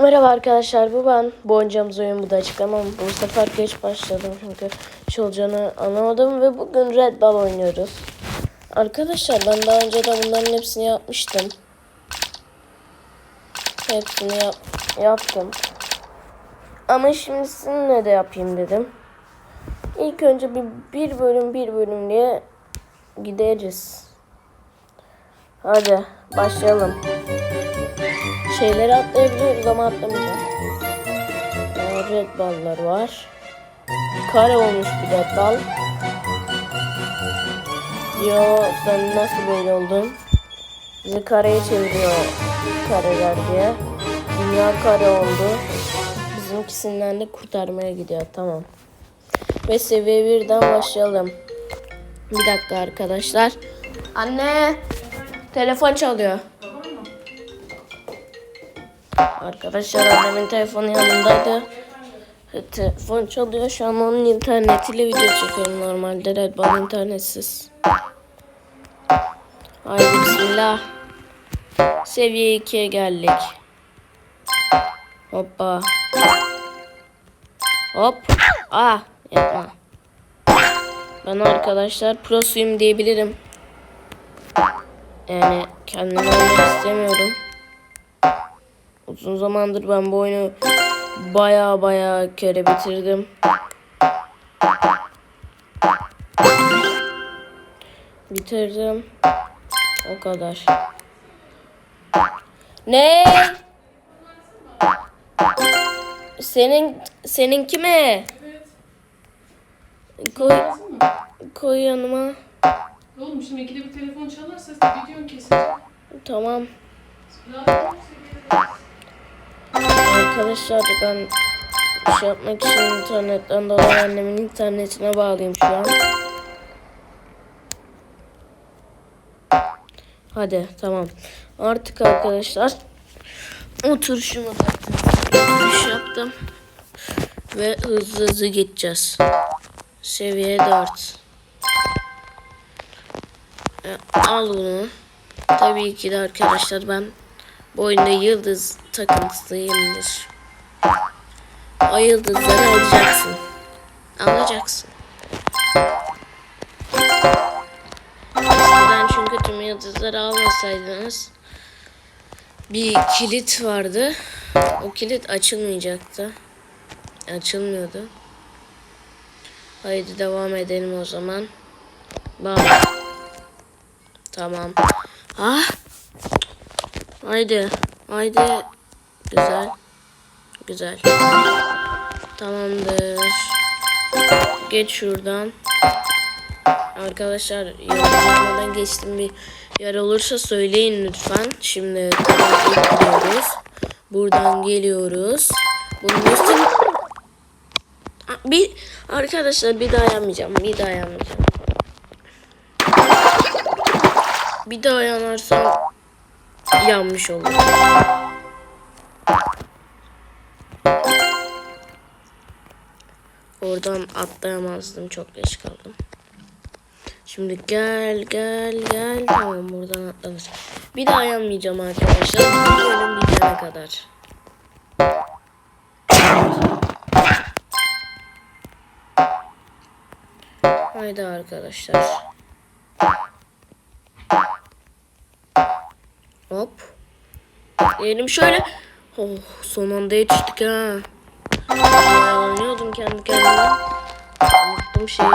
Merhaba arkadaşlar bu ben. Bu oynayacağımız oyun bu da açıklamam. Bu sefer geç başladım çünkü şey olacağını anlamadım ve bugün Red Ball oynuyoruz. Arkadaşlar ben daha önce de bunların hepsini yapmıştım. Hepsini yap yaptım. Ama şimdi sizinle de yapayım dedim. İlk önce bir, bir bölüm bir bölüm diye gideriz. Hadi başlayalım. Şeyleri atlayabiliyoruz ama atlamayacağım. Red ball'lar var. Kare olmuş bir red ball. Yo sen nasıl böyle oldun? Bizi kareye çeviriyor kareler diye. Dünya kare oldu. Bizimkisinden de kurtarmaya gidiyor tamam. Ve seviye birden başlayalım. Bir dakika arkadaşlar. Anne! Telefon çalıyor. Arkadaşlar annemin telefonu yanındaydı. Telefon çalıyor. Şu an onun internetiyle video çekiyorum normalde. Red Bull internetsiz. Haydi bismillah. Seviye 2'ye geldik. Hoppa. Hop. Ah yapma. Ben arkadaşlar prosuyum diyebilirim. Yani kendimi olmak istemiyorum. Uzun zamandır ben bu oyunu baya baya kere bitirdim. Bitirdim. O kadar. Ne? Senin seninki mi? Koy koy yanıma. Oğlum şimdi ikide bir telefon çalarsa videon kesilecek. Tamam. Ol, Arkadaşlar ben şey yapmak için internetten dolayı annemin internetine bağlıyım şu an. Hadi tamam. Artık arkadaşlar oturuşumu taktım. Oturuş yaptım. Ve hızlı hızlı gideceğiz. Seviye 4. E, Al bunu. Tabii ki de arkadaşlar ben oyunda yıldız takıntılıyımdır. O yıldızları alacaksın. Alacaksın. Eskiden çünkü tüm yıldızları almasaydınız bir kilit vardı. O kilit açılmayacaktı. Açılmıyordu. Haydi devam edelim o zaman. Bak. Tamam. Ah. Haydi. Haydi. Güzel. Güzel. Tamamdır. Geç şuradan. Arkadaşlar yorumlamadan geçtim bir yer olursa söyleyin lütfen. Şimdi gidiyoruz. Buradan geliyoruz. Bunun üstüne... Bir arkadaşlar bir daha yanmayacağım. Bir daha yanmayacağım. Bir daha yanarsam yanmış olur. Oradan atlayamazdım. Çok geç kaldım. Şimdi gel gel gel. Tamam buradan atlanır. Bir daha yanmayacağım arkadaşlar. Bu bölüm bitene kadar. Haydi arkadaşlar. Diyelim şöyle. Oh son anda yetiştik ha. Oynuyordum kendi kendime. Unuttum şeyi.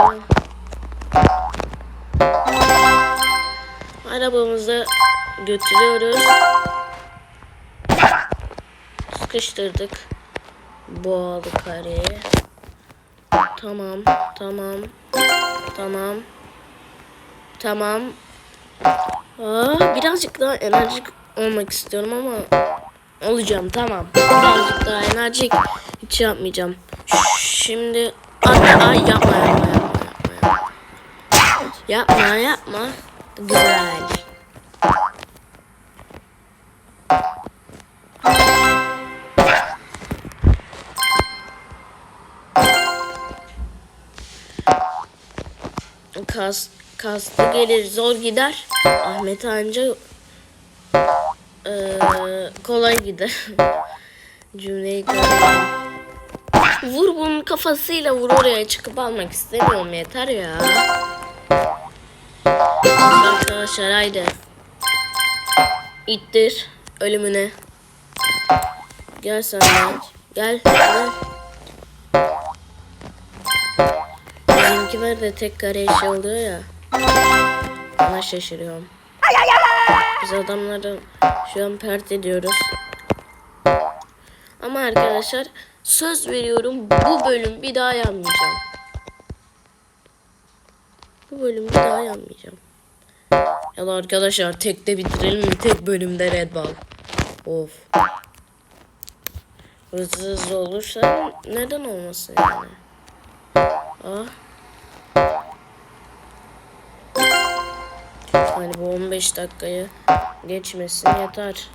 Arabamızı götürüyoruz. Sıkıştırdık. Boğalı kareye. Tamam, tamam, tamam, tamam. Aa, birazcık daha enerjik olmak istiyorum ama olacağım tamam. Birazcık daha enerjik hiç yapmayacağım. Şimdi ay, ay yapma yapma yapma yapma. Yapma yapma. Güzel. Kas, kastı gelir zor gider. Ahmet anca eee, kolay gider. Cümleyi. Vur bunun kafasıyla vur oraya çıkıp almak istemiyorum yeter ya. Arkadaşlar haydi. İttir ölümüne. Gel sen de. Gel. Gel. Bizimkiler de tek kare işi oluyor ya. Ona şaşırıyorum. Biz adamları şu an pert ediyoruz. Ama arkadaşlar söz veriyorum bu bölüm bir daha yanmayacağım. Bu bölüm bir daha yanmayacağım. Ya da arkadaşlar tek de bitirelim mi? Tek bölümde Red Ball. Of. Hızlı hızlı olursa neden olmasın yani? Ah. Hani bu 15 dakikayı geçmesin yeter.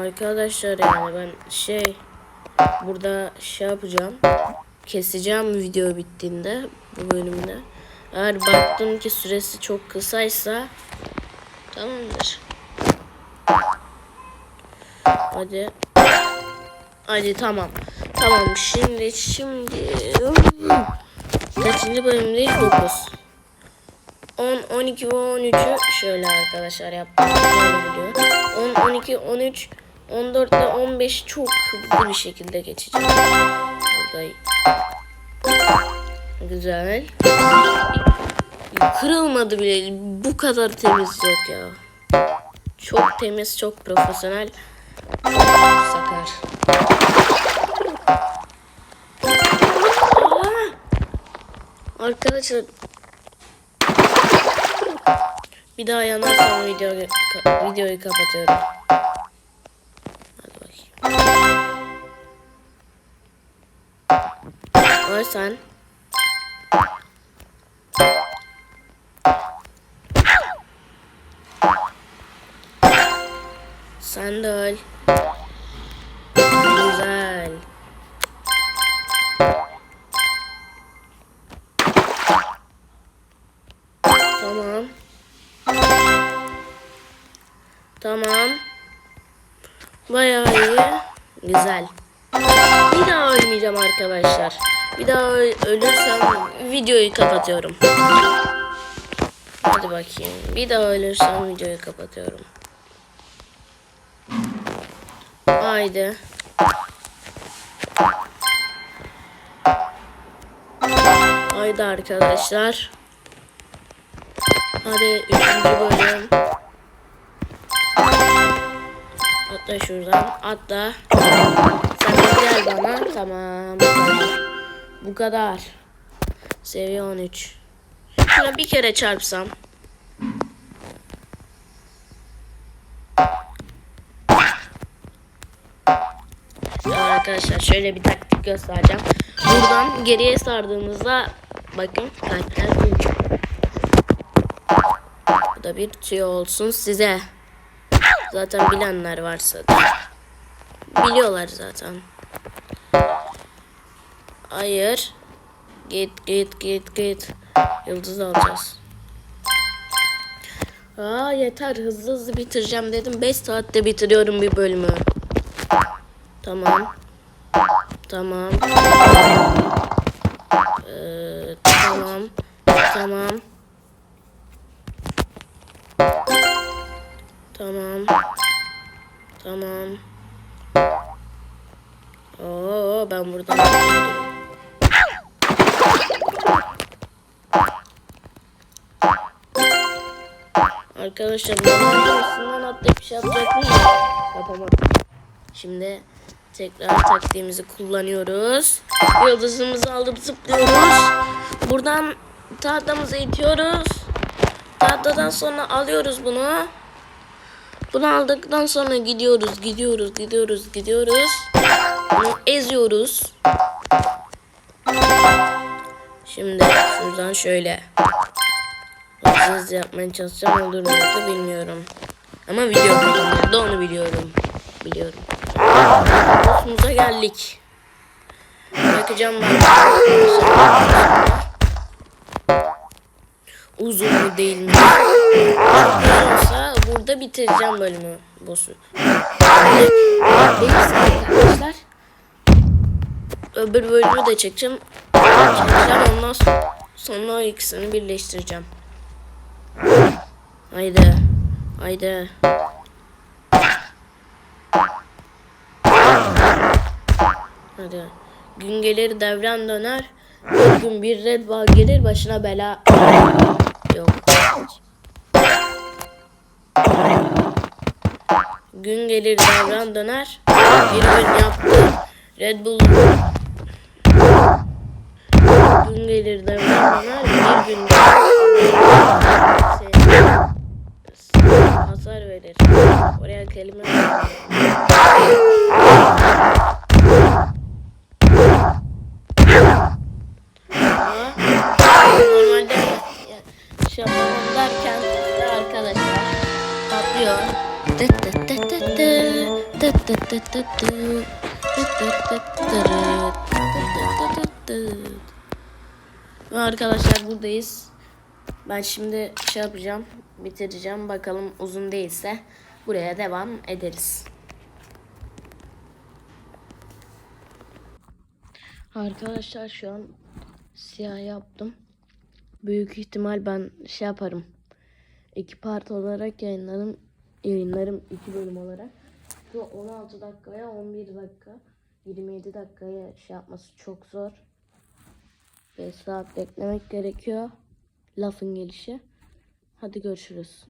Arkadaşlar yani ben şey burada şey yapacağım. Keseceğim video bittiğinde bu bölümde. Eğer baktım ki süresi çok kısaysa tamamdır. Hadi. Hadi tamam. Tamam şimdi şimdi kaçıncı bölümdeyiz 9. 10, 12 ve 13'ü şöyle arkadaşlar yaptım. Böyle gidiyor. 10, 12, 13, 14 ve 15 çok hızlı bir şekilde geçeceğim. Burada güzel. Kırılmadı bile. Bu kadar temiz yok ya. Çok temiz, çok profesyonel. Sakar. Arkadaşlar bir daha yanarsam videoyu, ka- videoyu kapatıyorum. Hadi bakayım. Ay sen. Sen de öl. Daha ölmeyeceğim arkadaşlar. Bir daha ölürsem videoyu kapatıyorum. Hadi bakayım. Bir daha ölürsem videoyu kapatıyorum. Haydi. Haydi arkadaşlar. Hadi üçüncü bölüm. Atla şuradan. Atla. Sen gel bana. Tamam. Bu kadar. Seviye 13. Şuna bir kere çarpsam. Arkadaşlar şöyle bir taktik göstereceğim. Buradan geriye sardığımızda bakın kalpler. Bu da bir tüyo olsun size. Zaten bilenler varsa da. Biliyorlar zaten. Hayır. Git git git git. Yıldız alacağız. Aa yeter hızlı hızlı bitireceğim dedim. 5 saatte bitiriyorum bir bölümü. Tamam. Tamam. Ee, tamam. Tamam. Tamam. Tamam. Oo ben buradan Arkadaşlar üstünden atlayıp bir şey yapacaktım da yapamadım. Şimdi tekrar taktiğimizi kullanıyoruz. Yıldızımızı alıp zıplıyoruz. Buradan tahtamızı itiyoruz. Tahtadan sonra alıyoruz bunu. Bunu aldıktan sonra gidiyoruz, gidiyoruz, gidiyoruz, gidiyoruz. Bunu eziyoruz. Şimdi şuradan şöyle. Hızlı hızlı yapmaya çalışacağım olur mu bilmiyorum. Ama video kazanırdı onu biliyorum. Biliyorum. Boss'umuza geldik. Bakacağım ben. Uzun mu değil mi? Bir bitireceğim bölümü. Boss'u. Değilse arkadaşlar. Öbür bölümü de çekeceğim. Çekeceğim ondan sonra, sonra ikisini birleştireceğim. Haydi. Haydi. Hadi. Gün gelir devran döner. Bir gün bir red ball gelir başına bela. Yok. Gün gelir devran döner. Bir gün yaptı. Red Bull gün gelir devran döner. Bir gün şey, hasar verir. Oraya kelime normalde şey yapamam derken de arkadaşlar patlıyor. Ve arkadaşlar buradayız. Ben şimdi şey yapacağım, bitireceğim. Bakalım uzun değilse buraya devam ederiz. Arkadaşlar şu an siyah yaptım. Büyük ihtimal ben şey yaparım. İki part olarak yayınlarım. Yayınlarım iki bölüm olarak. Şu 16 dakikaya 11 dakika 27 dakikaya şey yapması çok zor. 5 saat beklemek gerekiyor. Lafın gelişi. Hadi görüşürüz.